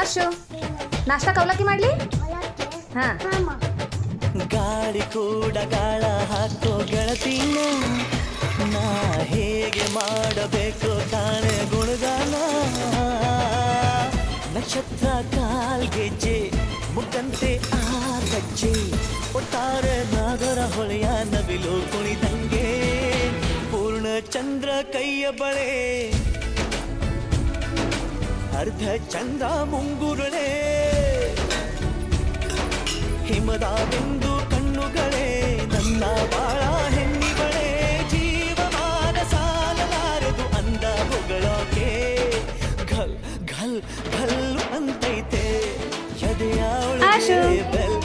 ಆಶು ನಾಷ್ಟ ಕವಲಕ್ಕಿ ಮಾಡಲಿ? ಗಾಳಿ ಕೂಡ ಗಾಳ ಹಾಕೋ ಗೆಳತಿನ, ನಾ ಹೇಗೆ ಮಾಡಬೇಕು ತಾನೆ ಗುಣಗಾನ? ನಕ್ಷತ್ರ ಕಾಲ್ಗೆಜ್ಜೆ, ಮುಖಂತೆ ಆ ಗಜ್ಜೆ ಒಟ್ಟಾರೆ ನಾಗರ ಹೊಳೆಯ ನವಿಲು ಕುಣಿದಂಗೆ, ಪೂರ್ಣ ಚಂದ್ರ ಕೈಯ ಬಳೆ. ಅರ್ಧ ಚಂದ ಮುಂಗುರುಳೇ. ಹಿಮದ ಬಿಂದು ಕಣ್ಣುಗಳೇ ನನ್ನ ಬಾಳ ಹೆಣ್ಣಿಗಳೇ. ಜೀವಮಾನ ಸಾಲಲಾರದು ಅಂದ ಹೊಗಳೋಕೆ. ಘಲ್ ಘಲ್ ಘಲ್ ಅಂತೈತೆ. ಎದೆಯ ಅವಲಕ್ಕಿ. ಬೆಲ್